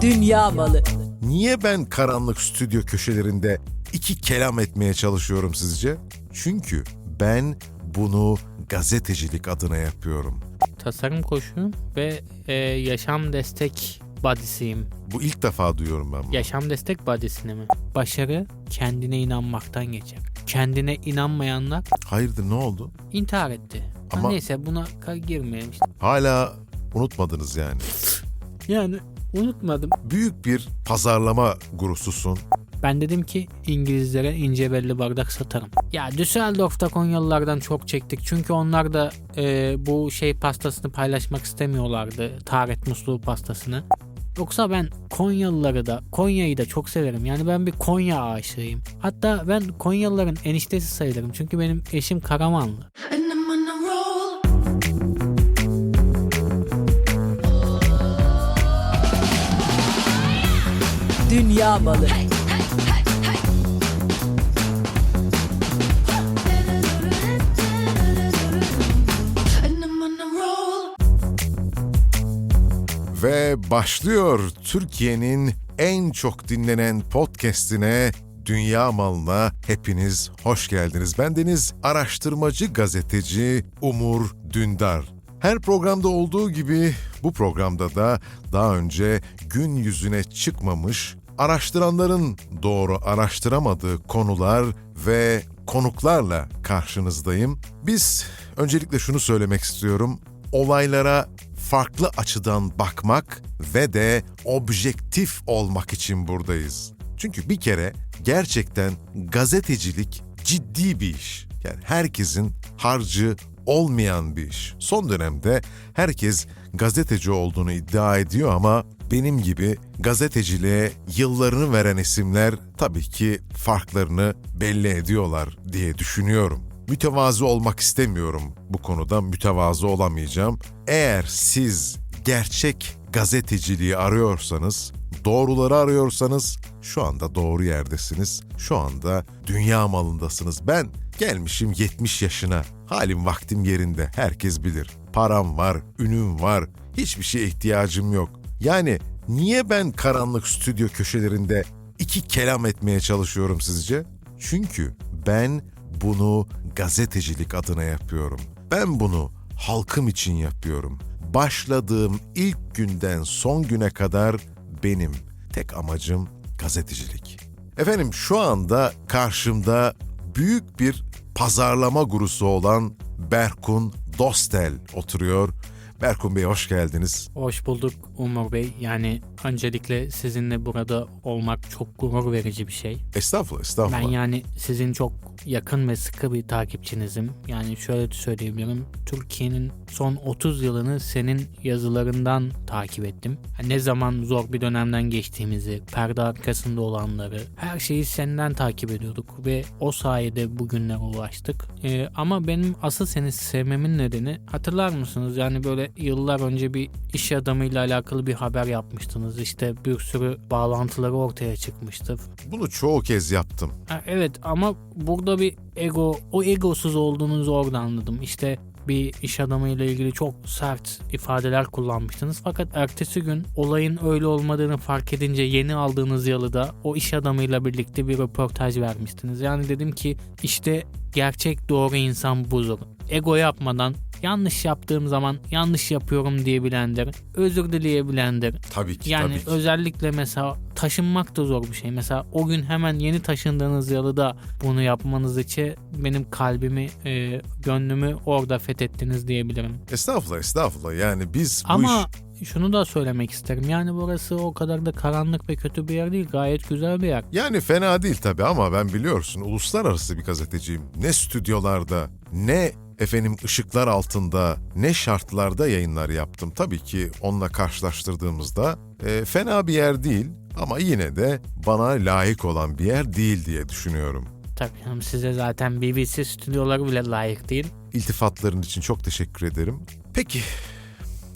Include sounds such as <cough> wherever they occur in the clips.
Dünya malı. Niye ben karanlık stüdyo köşelerinde iki kelam etmeye çalışıyorum sizce? Çünkü ben bunu gazetecilik adına yapıyorum. Tasarım koçuyum ve e, yaşam destek body'siyim. Bu ilk defa duyuyorum ben bunu. Yaşam destek body'sine mi? Başarı kendine inanmaktan geçer. Kendine inanmayanlar Hayırdır ne oldu? intihar etti. Ha, Ama- Neyse buna girmeyelim işte. Hala unutmadınız yani. Yani unutmadım. Büyük bir pazarlama gurususun. Ben dedim ki İngilizlere ince belli bardak satarım. Ya Düsseldorf'ta Konyalılardan çok çektik. Çünkü onlar da e, bu şey pastasını paylaşmak istemiyorlardı. Taharet musluğu pastasını. Yoksa ben Konyalıları da Konya'yı da çok severim. Yani ben bir Konya aşığıyım. Hatta ben Konyalıların eniştesi sayılırım. Çünkü benim eşim Karamanlı. Dünya malı. Ve başlıyor Türkiye'nin en çok dinlenen podcast'ine Dünya Malına hepiniz hoş geldiniz. Bendeniz araştırmacı gazeteci Umur Dündar. Her programda olduğu gibi bu programda da daha önce gün yüzüne çıkmamış, araştıranların doğru araştıramadığı konular ve konuklarla karşınızdayım. Biz öncelikle şunu söylemek istiyorum. Olaylara farklı açıdan bakmak ve de objektif olmak için buradayız. Çünkü bir kere gerçekten gazetecilik ciddi bir iş. Yani herkesin harcı olmayan bir iş. Son dönemde herkes gazeteci olduğunu iddia ediyor ama benim gibi gazeteciliğe yıllarını veren isimler tabii ki farklarını belli ediyorlar diye düşünüyorum. Mütevazı olmak istemiyorum bu konuda mütevazı olamayacağım. Eğer siz gerçek gazeteciliği arıyorsanız, doğruları arıyorsanız şu anda doğru yerdesiniz. Şu anda dünya malındasınız. Ben gelmişim 70 yaşına. Halim vaktim yerinde. Herkes bilir. Param var, ünüm var. Hiçbir şeye ihtiyacım yok. Yani niye ben karanlık stüdyo köşelerinde iki kelam etmeye çalışıyorum sizce? Çünkü ben bunu gazetecilik adına yapıyorum. Ben bunu halkım için yapıyorum. Başladığım ilk günden son güne kadar benim tek amacım gazetecilik. Efendim şu anda karşımda büyük bir pazarlama gurusu olan Berkun Dostel oturuyor. Berkun Bey hoş geldiniz. Hoş bulduk Umur Bey. Yani öncelikle sizinle burada olmak çok gurur verici bir şey. Estağfurullah, estağfurullah. Ben yani sizin çok yakın ve sıkı bir takipçinizim. Yani şöyle söyleyebilirim. Türkiye'nin son 30 yılını senin yazılarından takip ettim. Ne zaman zor bir dönemden geçtiğimizi, perde arkasında olanları, her şeyi senden takip ediyorduk ve o sayede bugünlere ulaştık. Ee, ama benim asıl seni sevmemin nedeni hatırlar mısınız? Yani böyle yıllar önce bir iş adamıyla alakalı bir haber yapmıştınız. İşte bir sürü bağlantıları ortaya çıkmıştı. Bunu çoğu kez yaptım. Evet ama burada bir ego, o egosuz olduğunuzu orada anladım. İşte bir iş adamıyla ilgili çok sert ifadeler kullanmıştınız. Fakat ertesi gün olayın öyle olmadığını fark edince yeni aldığınız yalıda o iş adamıyla birlikte bir röportaj vermiştiniz. Yani dedim ki işte gerçek doğru insan budur. Ego yapmadan yanlış yaptığım zaman yanlış yapıyorum diyebilendir. Özür dileyebilendir. Tabii ki, Yani tabii ki. özellikle mesela taşınmak da zor bir şey. Mesela o gün hemen yeni taşındığınız yalıda bunu yapmanız için benim kalbimi, e, gönlümü orada fethettiniz diyebilirim. Estağfurullah, estağfurullah. Yani biz bu Ama iş... şunu da söylemek isterim. Yani burası o kadar da karanlık ve kötü bir yer değil. Gayet güzel bir yer. Yani fena değil tabii ama ben biliyorsun uluslararası bir gazeteciyim. Ne stüdyolarda, ne efendim ışıklar altında, ne şartlarda yayınlar yaptım. Tabii ki onunla karşılaştırdığımızda e, fena bir yer değil ama yine de bana layık olan bir yer değil diye düşünüyorum. Tabii canım size zaten BBC stüdyoları bile layık değil. İltifatların için çok teşekkür ederim. Peki,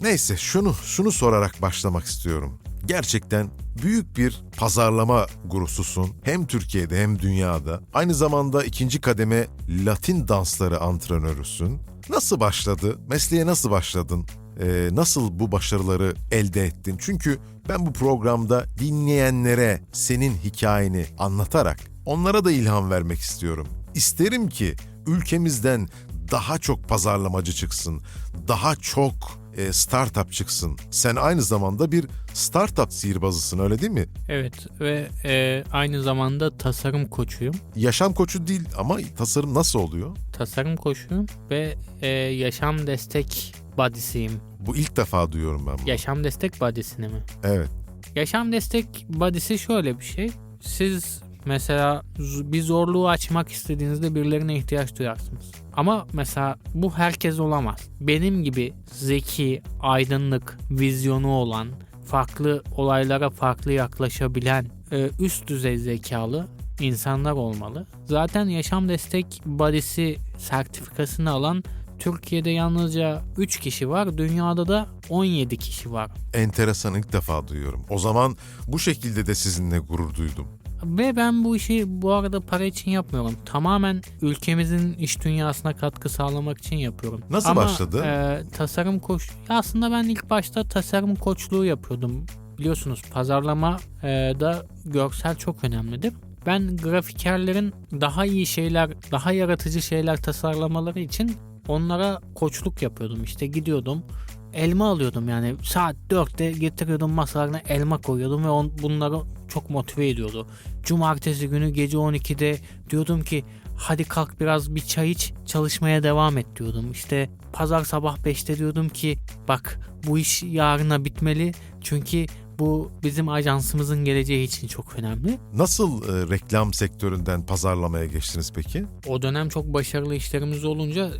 neyse şunu şunu sorarak başlamak istiyorum. Gerçekten büyük bir pazarlama gurususun. Hem Türkiye'de hem dünyada. Aynı zamanda ikinci kademe Latin dansları antrenörüsün. Nasıl başladı? Mesleğe nasıl başladın? Ee, nasıl bu başarıları elde ettin? Çünkü ben bu programda dinleyenlere senin hikayeni anlatarak onlara da ilham vermek istiyorum. İsterim ki ülkemizden daha çok pazarlamacı çıksın, daha çok e, startup çıksın. Sen aynı zamanda bir startup sihirbazısın öyle değil mi? Evet ve e, aynı zamanda tasarım koçuyum. Yaşam koçu değil ama tasarım nasıl oluyor? Tasarım koçuyum ve e, yaşam destek body'siyim. Bu ilk defa duyuyorum ben bunu. Yaşam destek body'sini mi? Evet. Yaşam destek body'si şöyle bir şey. Siz mesela bir zorluğu açmak istediğinizde birilerine ihtiyaç duyarsınız. Ama mesela bu herkes olamaz. Benim gibi zeki, aydınlık, vizyonu olan, farklı olaylara farklı yaklaşabilen, e, üst düzey zekalı insanlar olmalı. Zaten yaşam destek body'si sertifikasını alan Türkiye'de yalnızca 3 kişi var. Dünyada da 17 kişi var. Enteresan ilk defa duyuyorum. O zaman bu şekilde de sizinle gurur duydum. Ve ben bu işi bu arada para için yapmıyorum. Tamamen ülkemizin iş dünyasına katkı sağlamak için yapıyorum. Nasıl Ama, başladı? e, tasarım koç. Ya aslında ben ilk başta tasarım koçluğu yapıyordum. Biliyorsunuz pazarlama e, da görsel çok önemlidir. Ben grafikerlerin daha iyi şeyler, daha yaratıcı şeyler tasarlamaları için onlara koçluk yapıyordum. İşte gidiyordum elma alıyordum yani saat 4'te getiriyordum masalarına elma koyuyordum ve on, bunları çok motive ediyordu. Cumartesi günü gece 12'de diyordum ki hadi kalk biraz bir çay iç çalışmaya devam et diyordum. İşte pazar sabah 5'te diyordum ki bak bu iş yarına bitmeli çünkü bu bizim ajansımızın geleceği için çok önemli. Nasıl e, reklam sektöründen pazarlamaya geçtiniz peki? O dönem çok başarılı işlerimiz olunca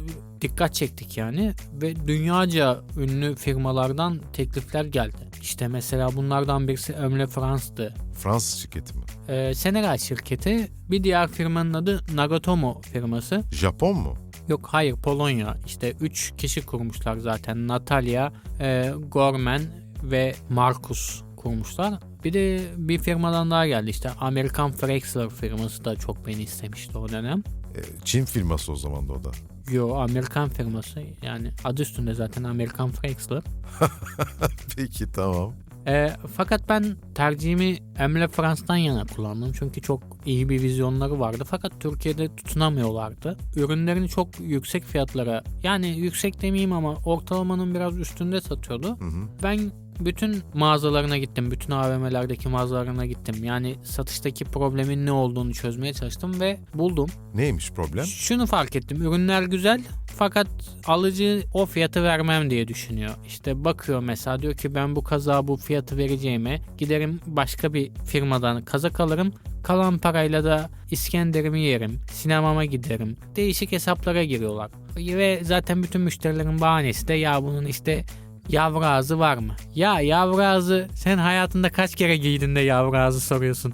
dikkat çektik yani ve dünyaca ünlü firmalardan teklifler geldi. İşte mesela bunlardan birisi Ömle France'dı. Fransız şirketi mi? Ee, Senegal şirketi bir diğer firmanın adı Nagatomo firması. Japon mu? Yok hayır Polonya. İşte 3 kişi kurmuşlar zaten. Natalya, e, Gorman ve Markus kurmuşlar. Bir de bir firmadan daha geldi işte Amerikan Frexler firması da çok beni istemişti o dönem. E, Çin firması o zaman da o da. Yo Amerikan firması yani adı üstünde zaten Amerikan Frexler. <laughs> Peki tamam. E, fakat ben tercihimi Emre Frans'tan yana kullandım. Çünkü çok iyi bir vizyonları vardı. Fakat Türkiye'de tutunamıyorlardı. Ürünlerini çok yüksek fiyatlara yani yüksek demeyeyim ama ortalamanın biraz üstünde satıyordu. Hı hı. Ben bütün mağazalarına gittim. Bütün AVM'lerdeki mağazalarına gittim. Yani satıştaki problemin ne olduğunu çözmeye çalıştım ve buldum. Neymiş problem? Şunu fark ettim. Ürünler güzel fakat alıcı o fiyatı vermem diye düşünüyor. İşte bakıyor mesela diyor ki ben bu kazağa bu fiyatı vereceğime giderim başka bir firmadan kazak alırım. Kalan parayla da İskender'imi yerim, sinemama giderim. Değişik hesaplara giriyorlar. Ve zaten bütün müşterilerin bahanesi de ya bunun işte yavru ağzı var mı? Ya yavru ağzı sen hayatında kaç kere giydin de yavru ağzı soruyorsun.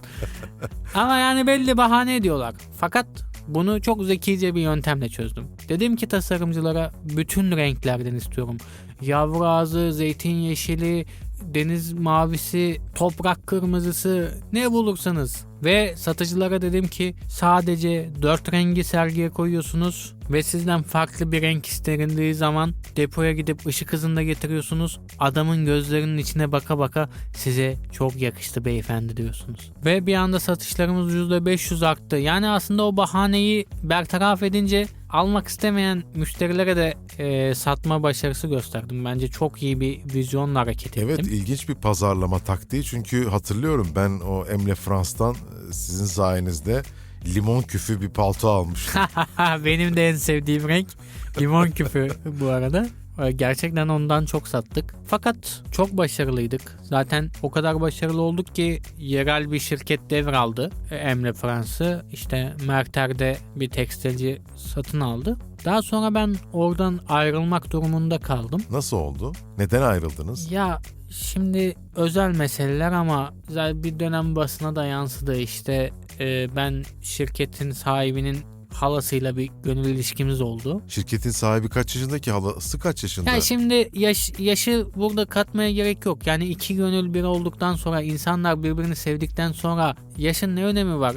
<laughs> Ama yani belli bahane ediyorlar. Fakat bunu çok zekice bir yöntemle çözdüm. Dedim ki tasarımcılara bütün renklerden istiyorum. Yavru ağzı, zeytin yeşili, deniz mavisi, toprak kırmızısı ne bulursanız. Ve satıcılara dedim ki sadece dört rengi sergiye koyuyorsunuz ve sizden farklı bir renk istenildiği zaman depoya gidip ışık hızında getiriyorsunuz. Adamın gözlerinin içine baka baka size çok yakıştı beyefendi diyorsunuz. Ve bir anda satışlarımız %500 arttı. Yani aslında o bahaneyi bertaraf edince almak istemeyen müşterilere de e, satma başarısı gösterdim. Bence çok iyi bir vizyonla hareket ettim. Evet ilginç bir pazarlama taktiği çünkü hatırlıyorum ben o Emle Frans'tan e, sizin sayenizde limon küfü bir palto almıştım. <laughs> Benim de en sevdiğim renk limon küpü bu arada. Ee, Gerçekten ondan çok sattık. Fakat çok başarılıydık. Zaten o kadar başarılı olduk ki yerel bir şirket devraldı. Ee, Emre Fransı işte Merter'de bir tekstilci satın aldı. Daha sonra ben oradan ayrılmak durumunda kaldım. Nasıl oldu? Neden ayrıldınız? Ya şimdi özel meseleler ama bir dönem basına da yansıdı işte e, ben şirketin sahibinin halasıyla bir gönül ilişkimiz oldu. Şirketin sahibi kaç yaşında ki halası kaç yaşında? Ya şimdi yaş, yaşı burada katmaya gerek yok. Yani iki gönül bir olduktan sonra insanlar birbirini sevdikten sonra yaşın ne önemi var?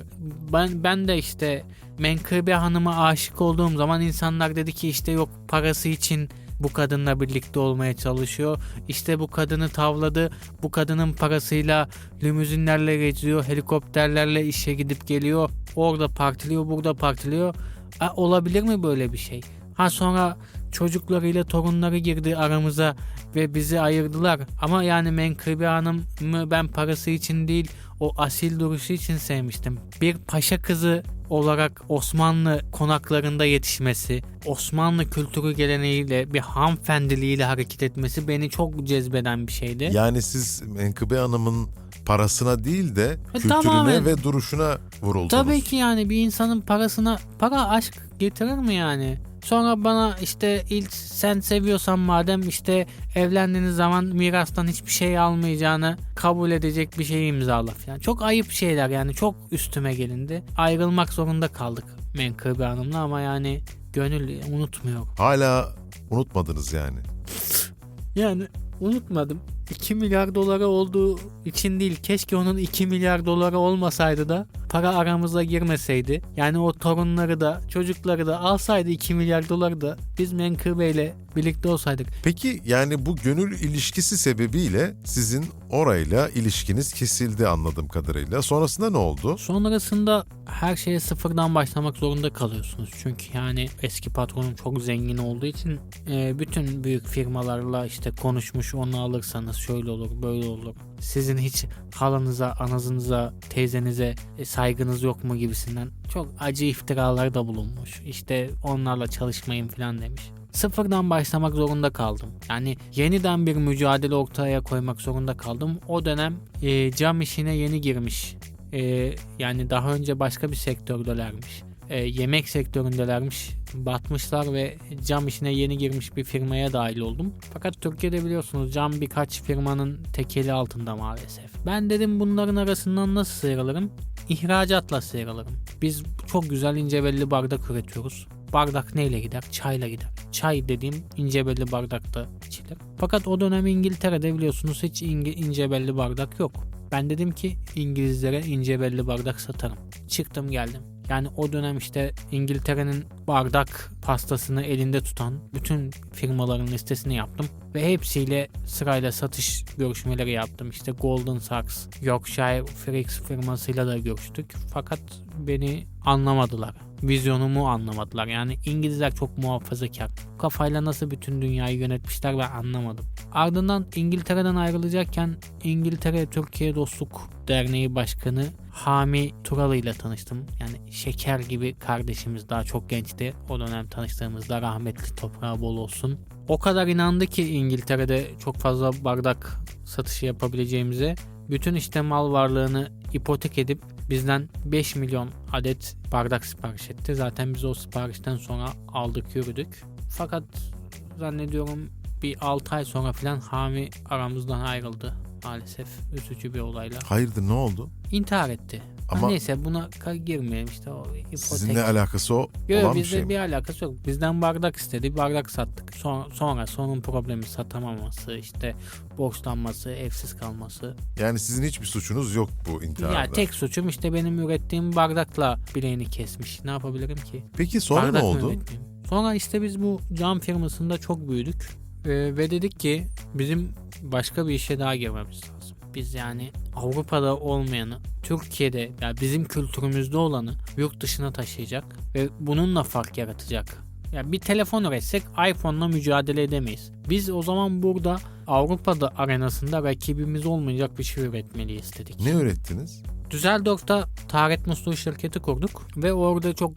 Ben ben de işte Menkıbe Hanım'a aşık olduğum zaman insanlar dedi ki işte yok parası için bu kadınla birlikte olmaya çalışıyor. İşte bu kadını tavladı. Bu kadının parasıyla limuzinlerle geziyor. Helikopterlerle işe gidip geliyor. Orada partiliyor, burada partiliyor. E, olabilir mi böyle bir şey? Ha sonra çocuklarıyla torunları girdi aramıza ve bizi ayırdılar. Ama yani Menkıbe Hanım'ı ben parası için değil o asil duruşu için sevmiştim. Bir paşa kızı olarak Osmanlı konaklarında yetişmesi, Osmanlı kültürü geleneğiyle bir hanımefendiliğiyle hareket etmesi beni çok cezbeden bir şeydi. Yani siz Menkıbe Hanım'ın parasına değil de kültürüne E, tamamen. ve duruşuna vuruldunuz. Tabii ki yani bir insanın parasına para aşk getirir mi yani? Sonra bana işte ilk sen seviyorsan madem işte evlendiğiniz zaman mirastan hiçbir şey almayacağını kabul edecek bir şey imzala falan. Çok ayıp şeyler yani çok üstüme gelindi. Ayrılmak zorunda kaldık Menkıbe Hanım'la ama yani gönül unutmuyor. Hala unutmadınız yani. Yani unutmadım. 2 milyar doları olduğu için değil. Keşke onun 2 milyar doları olmasaydı da para aramıza girmeseydi. Yani o torunları da çocukları da alsaydı 2 milyar doları da biz Menkıbe ile birlikte olsaydık. Peki yani bu gönül ilişkisi sebebiyle sizin orayla ilişkiniz kesildi anladığım kadarıyla. Sonrasında ne oldu? Sonrasında her şeye sıfırdan başlamak zorunda kalıyorsunuz. Çünkü yani eski patronum çok zengin olduğu için e, bütün büyük firmalarla işte konuşmuş onu alırsanız şöyle olur böyle olur. Sizin hiç halanıza, anasınıza, teyzenize e, saygınız yok mu gibisinden çok acı iftiralar da bulunmuş. İşte onlarla çalışmayın falan demiş. Sıfırdan başlamak zorunda kaldım. Yani yeniden bir mücadele ortaya koymak zorunda kaldım. O dönem e, cam işine yeni girmiş ee, yani daha önce başka bir sektördelermiş. Ee, yemek sektöründelermiş. Batmışlar ve cam işine yeni girmiş bir firmaya dahil oldum. Fakat Türkiye'de biliyorsunuz cam birkaç firmanın tekeli altında maalesef. Ben dedim bunların arasından nasıl sıyrılırım? İhracatla sıyrılırım. Biz çok güzel ince belli bardak üretiyoruz. Bardak neyle gider? Çayla gider. Çay dediğim ince belli bardakta içilir. Fakat o dönem İngiltere'de biliyorsunuz hiç ince belli bardak yok. Ben dedim ki İngilizlere ince belli bardak satarım. Çıktım geldim. Yani o dönem işte İngiltere'nin bardak pastasını elinde tutan bütün firmaların listesini yaptım. Ve hepsiyle sırayla satış görüşmeleri yaptım. İşte Golden Sachs, Yorkshire Fricks firmasıyla da görüştük. Fakat beni anlamadılar. Vizyonumu anlamadılar. Yani İngilizler çok muhafazakar. Kafayla nasıl bütün dünyayı yönetmişler ben anlamadım. Ardından İngiltere'den ayrılacakken İngiltere Türkiye Dostluk Derneği Başkanı Hami Turalı ile tanıştım. Yani şeker gibi kardeşimiz daha çok gençti. O dönem tanıştığımızda rahmetli toprağı bol olsun. O kadar inandı ki İngiltere'de çok fazla bardak satışı yapabileceğimize. Bütün işte mal varlığını ipotek edip bizden 5 milyon adet bardak sipariş etti. Zaten biz o siparişten sonra aldık yürüdük. Fakat zannediyorum bir 6 ay sonra falan Hami aramızdan ayrıldı maalesef üzücü bir olayla. Hayırdır ne oldu? İntihar etti. Ama- Ama neyse buna girmeyelim işte o ipotek. Sizinle alakası o Yok olan bir bizde şey bir mi? alakası yok. Bizden bardak istedi. Bardak sattık. Son, sonra sonun problemi satamaması, işte borçlanması, evsiz kalması. Yani sizin hiçbir suçunuz yok bu intiharda. Ya tek suçum işte benim ürettiğim bardakla bileğini kesmiş. Ne yapabilirim ki? Peki sonra Bardak ne oldu? üretmeyeyim? Sonra işte biz bu cam firmasında çok büyüdük. Ee, ve dedik ki bizim başka bir işe daha girmemiz lazım. Biz yani Avrupa'da olmayanı, Türkiye'de yani bizim kültürümüzde olanı yurt dışına taşıyacak ve bununla fark yaratacak. Ya bir telefon üretsek iPhone'la mücadele edemeyiz. Biz o zaman burada Avrupa'da arenasında rakibimiz olmayacak bir şey üretmeliyiz dedik. Ne öğrettiniz? Düsseldorf'ta taharet musluğu şirketi kurduk ve orada çok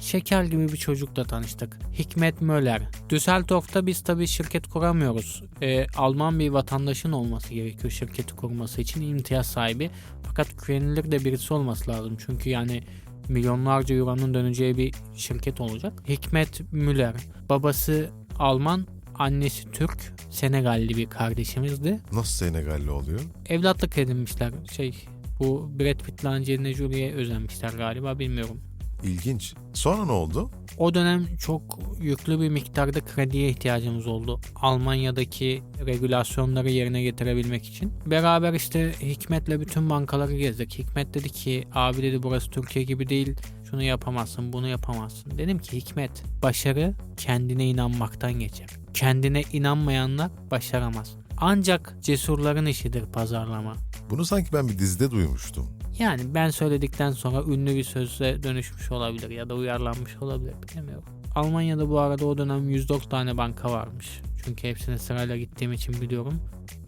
şeker gibi bir çocukla tanıştık. Hikmet Möller. Düsseldorf'ta biz tabii şirket kuramıyoruz. Ee, Alman bir vatandaşın olması gerekiyor şirketi kurması için imtiyaz sahibi. Fakat güvenilir de birisi olması lazım. Çünkü yani milyonlarca euronun döneceği bir şirket olacak. Hikmet Müller. Babası Alman, annesi Türk. Senegalli bir kardeşimizdi Nasıl Senegalli oluyor? evlatlık edinmişler. Şey bu Brad Pitt'le Angelina Jolie'ye özenmişler galiba bilmiyorum. İlginç. Sonra ne oldu? O dönem çok yüklü bir miktarda krediye ihtiyacımız oldu. Almanya'daki regülasyonları yerine getirebilmek için. Beraber işte Hikmet'le bütün bankaları gezdik. Hikmet dedi ki abi dedi burası Türkiye gibi değil. Şunu yapamazsın bunu yapamazsın. Dedim ki Hikmet başarı kendine inanmaktan geçer. kendine inanmayanlar başaramaz. Ancak cesurların işidir pazarlama. Bunu sanki ben bir dizide duymuştum. Yani ben söyledikten sonra ünlü bir söze dönüşmüş olabilir ya da uyarlanmış olabilir bilemiyorum. Almanya'da bu arada o dönem 104 tane banka varmış. Çünkü hepsine sırayla gittiğim için biliyorum.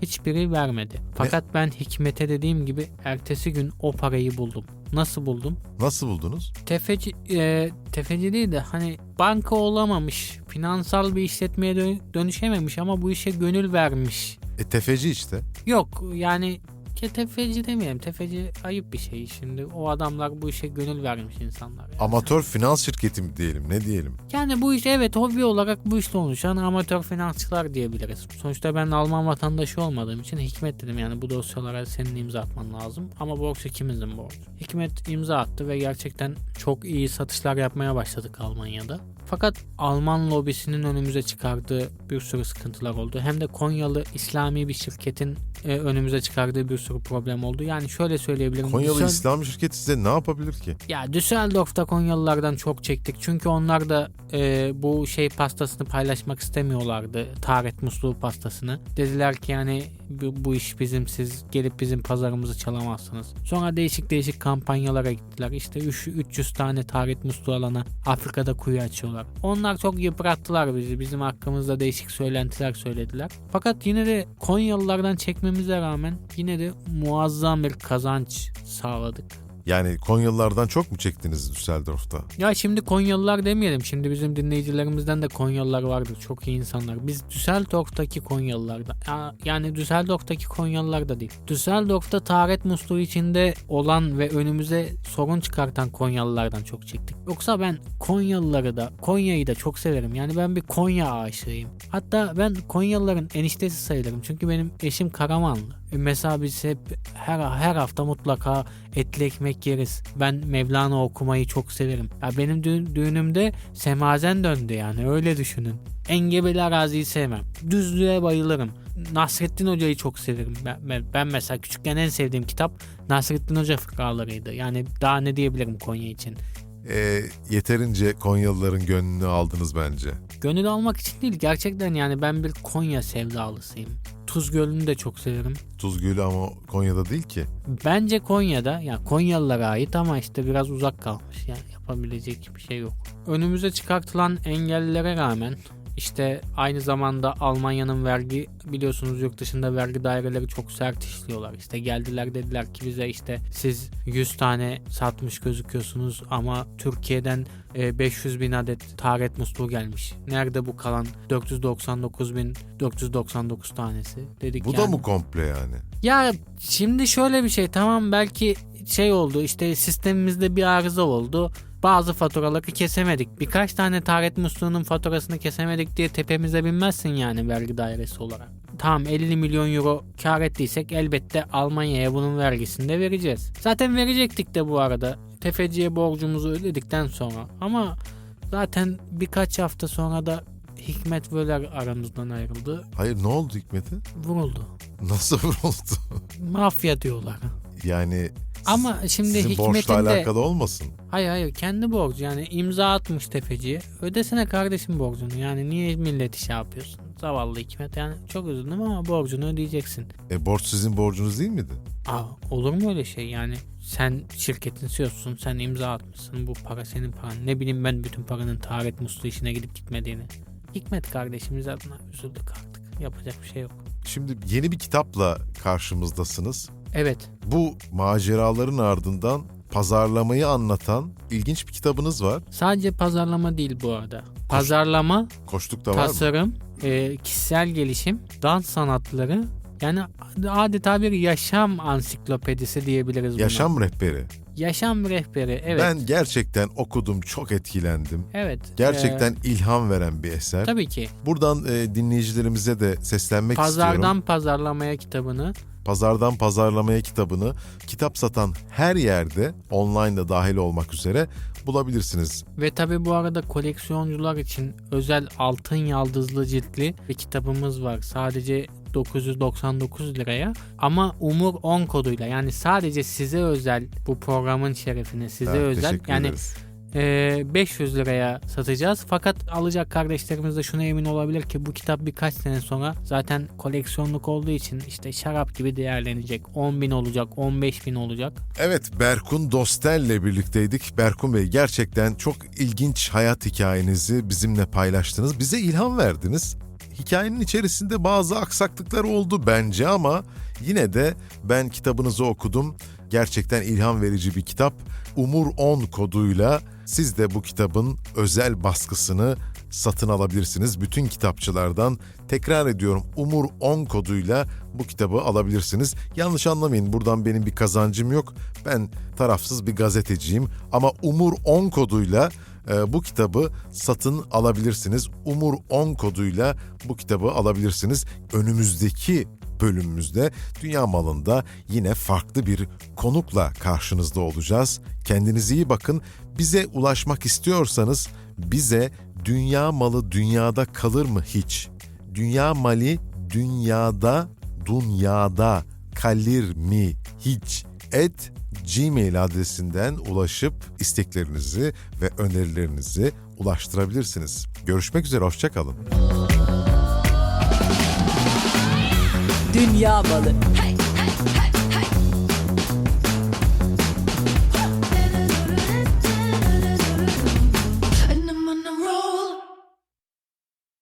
Hiçbiri vermedi. Fakat ben Hikmet'e dediğim gibi ertesi gün o parayı buldum. Nasıl buldum? Nasıl buldunuz? Tefeci, e, tefeci değil de hani banka olamamış, finansal bir işletmeye dön- dönüşememiş ama bu işe gönül vermiş. E tefeci işte. Yok yani tefeci demeyelim. Tefeci ayıp bir şey. Şimdi o adamlar bu işe gönül vermiş insanlar. Yani. Amatör finans şirketi mi diyelim ne diyelim? Yani bu iş evet hobi olarak bu işle oluşan amatör finansçılar diyebiliriz. Sonuçta ben Alman vatandaşı olmadığım için Hikmet dedim yani bu dosyalara senin imza atman lazım. Ama borç ikimizin borcu. Hikmet imza attı ve gerçekten çok iyi satışlar yapmaya başladık Almanya'da. Fakat Alman lobisinin önümüze çıkardığı bir sürü sıkıntılar oldu. Hem de Konyalı İslami bir şirketin e, önümüze çıkardığı bir sürü problem oldu. Yani şöyle söyleyebilirim. Konyalı Düssel- İslam şirketi size ne yapabilir ki? ya Düsseldorf'ta Konyalılardan çok çektik. Çünkü onlar da e, bu şey pastasını paylaşmak istemiyorlardı. Taharet musluğu pastasını. Dediler ki yani bu, bu iş bizim siz gelip bizim pazarımızı çalamazsınız. Sonra değişik değişik kampanyalara gittiler. İşte üç- 300 tane taharet musluğu alana Afrika'da kuyu açıyorlar. Onlar çok yıprattılar bizi. Bizim hakkımızda değişik söylentiler söylediler. Fakat yine de Konyalılardan çekmemize rağmen yine de muazzam bir kazanç sağladık. Yani Konyalılardan çok mu çektiniz Düsseldorf'ta? Ya şimdi Konyalılar demeyelim. Şimdi bizim dinleyicilerimizden de Konyalılar vardır. Çok iyi insanlar. Biz Düsseldorf'taki Konyalılardan. Ya- Yani Düsseldorf'taki Konyalılar da değil. Düsseldorf'ta taharet musluğu içinde olan ve önümüze sorun çıkartan Konyalılardan çok çektik. Yoksa ben Konyalıları da Konya'yı da çok severim. Yani ben bir Konya aşığıyım. Hatta ben Konyalıların eniştesi sayılırım. Çünkü benim eşim Karamanlı. E Mesela biz hep her her hafta mutlaka etli ekmek yeriz. Ben Mevlana okumayı çok severim. Ya benim düğün- düğünümde semazen döndü yani öyle düşünün. Engebeli araziyi sevmem. Düzlüğe bayılırım. Nasrettin Hoca'yı çok severim. Ben, ben, ben mesela küçükken en sevdiğim kitap Nasrettin Hoca fıkralarıydı. Yani daha ne diyebilirim Konya için. E, yeterince Konyalıların gönlünü aldınız bence. Gönül almak için değil gerçekten yani ben bir Konya sevdalısıyım. Tuz Gölü'nü de çok severim. Tuz Gölü ama Konya'da değil ki. Bence Konya'da ya Konyalılara ait ama işte biraz uzak kalmış. Yani yapabilecek bir şey yok. Önümüze çıkartılan engellere rağmen işte aynı zamanda Almanya'nın vergi biliyorsunuz yurt dışında vergi daireleri çok sert işliyorlar. İşte geldiler dediler ki bize işte siz 100 tane satmış gözüküyorsunuz ama Türkiye'den e, 500 bin adet taharet musluğu gelmiş. Nerede bu kalan 499 bin 499 tanesi? Dedik Bu da yani. mı komple yani? Ya şimdi şöyle bir şey tamam belki şey oldu işte sistemimizde bir arıza oldu. Bazı faturaları kesemedik. Birkaç tane taharet musluğunun faturasını kesemedik diye tepemize binmezsin yani vergi dairesi olarak. Tamam 50 milyon euro kar ettiysek elbette Almanya'ya bunun vergisini de vereceğiz. Zaten verecektik de bu arada. Tefeciye borcumuzu ödedikten sonra. Ama zaten birkaç hafta sonra da Hikmet Völer aramızdan ayrıldı. Hayır ne oldu Hikmet'e? Vuruldu. Nasıl vuruldu? Mafya diyorlar. Yani Ama şimdi sizin borçla Hikmet'in de alakalı olmasın. hayır hayır kendi borcu yani imza atmış tefeciye. Ödesene kardeşim borcunu yani niye millet işe yapıyorsun? Zavallı Hikmet yani çok üzüldüm ama borcunu ödeyeceksin. E borç sizin borcunuz değil miydi? Aa, olur mu öyle şey yani sen şirketin CEO'sun sen imza atmışsın bu para senin paran. Ne bileyim ben bütün paranın taharet musluğu işine gidip gitmediğini. Hikmet kardeşimiz adına üzüldük artık. Yapacak bir şey yok. Şimdi yeni bir kitapla karşımızdasınız. Evet Bu maceraların ardından pazarlamayı anlatan ilginç bir kitabınız var. sadece pazarlama değil bu arada. Pazarlama Koştuk da var mı? tasarım, e, kişisel gelişim, dans sanatları yani adeta bir yaşam ansiklopedisi diyebiliriz buna. Yaşam rehberi. Yaşam rehberi evet. Ben gerçekten okudum, çok etkilendim. evet. Gerçekten e, ilham veren bir eser. tabii ki. Buradan e, dinleyicilerimize de seslenmek Pazardan istiyorum. pazarlamaya kitabını Pazardan pazarlamaya kitabını kitap satan her yerde online da dahil olmak üzere bulabilirsiniz. ve tabii bu arada koleksiyoncular için özel altın yaldızlı ciltli bir kitabımız var. Sadece 999 liraya ama Umur 10 koduyla yani sadece size özel bu programın şerefine size Ha, özel yani ederiz. e, 500 liraya satacağız. Fakat alacak kardeşlerimiz de şuna emin olabilir ki bu kitap birkaç sene sonra zaten koleksiyonluk olduğu için işte şarap gibi değerlenecek. 10 bin olacak, 15 bin olacak. Evet Berkun Dostel'le birlikteydik. Berkun Bey gerçekten çok ilginç hayat hikayenizi bizimle paylaştınız. Bize ilham verdiniz. Hikayenin içerisinde bazı aksaklıklar oldu bence ama yine de ben kitabınızı okudum. Gerçekten ilham verici bir kitap. Umur 10 koduyla siz de bu kitabın özel baskısını satın alabilirsiniz. Bütün kitapçılardan tekrar ediyorum Umur 10 koduyla bu kitabı alabilirsiniz. Yanlış anlamayın buradan benim bir kazancım yok. Ben tarafsız bir gazeteciyim ama Umur 10 koduyla e, bu kitabı satın alabilirsiniz. Umur 10 koduyla bu kitabı alabilirsiniz. Önümüzdeki bölümümüzde Dünya Malı'nda yine farklı bir konukla karşınızda olacağız. Kendinize iyi bakın. Bize ulaşmak istiyorsanız bize Dünya Malı dünyada kalır mı hiç? Dünya Mali dünyada dünyada kalır mı hiç? Et Gmail adresinden ulaşıp isteklerinizi ve önerilerinizi ulaştırabilirsiniz. Görüşmek üzere, hoşçakalın. Dünya Malı Hey, hey, hey.